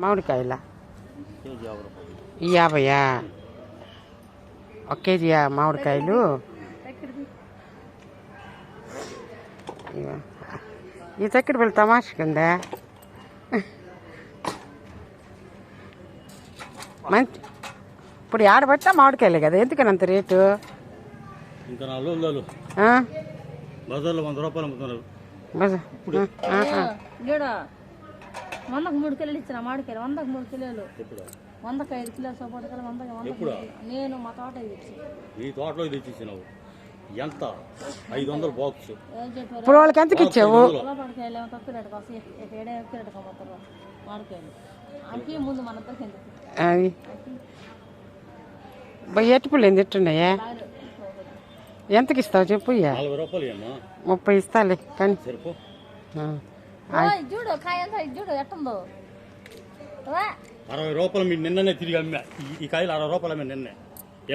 మామిడికాయల? యాభైయా? ఒక కేజీ మామిడికాయలు. ఈ చక్కెర పిల్ల తమాషకుందా మంచి ఇప్పుడు ఆడబట్టా మామిడికాయలే కదా ఎందుకని అంత రేటు? ఇంకా నాలుగు? బజార్లో వంద రూపాయలు అమ్ముతున్నారు. వందకు మూడు కిలోలు ఇచ్చిన మామిడికాయలు వందకు మూడు కిలోలు. వందకు ఐదు కిలోలు సపోటకాయలు వందకి వంద? నేను మా తోట ఇచ్చి నీ తోటలో తెచ్చిచ్చినావు ఎంత? ఐదు వందలు బాక్స్. ఏం ఇప్పుడు వాళ్ళకి ఎంతకి ఇచ్చావు? మామిడికాయలు ఏమో తక్కువ రేటుకి వస్తాయి. ఏడే ఎక్కువ రేటుకి అమ్ముతారు మామిడికాయలు అంకి ముందు మన అది. ఎట్టి పుల్లు తిట్టున్నాయా బాగా ఎంతకి ఇస్తావు చెప్పు ముప్పై ఇస్తాలే కానీ. చూడు కాయ ఎంత ఇది చూడు ఎట్టుందో. అరవై రూపాయలు మీరు నిన్ననే తిరిగి అమ్మా ఈ- ఈ కాయలు అరవై రూపాయలు అమ్మే నిన్నే.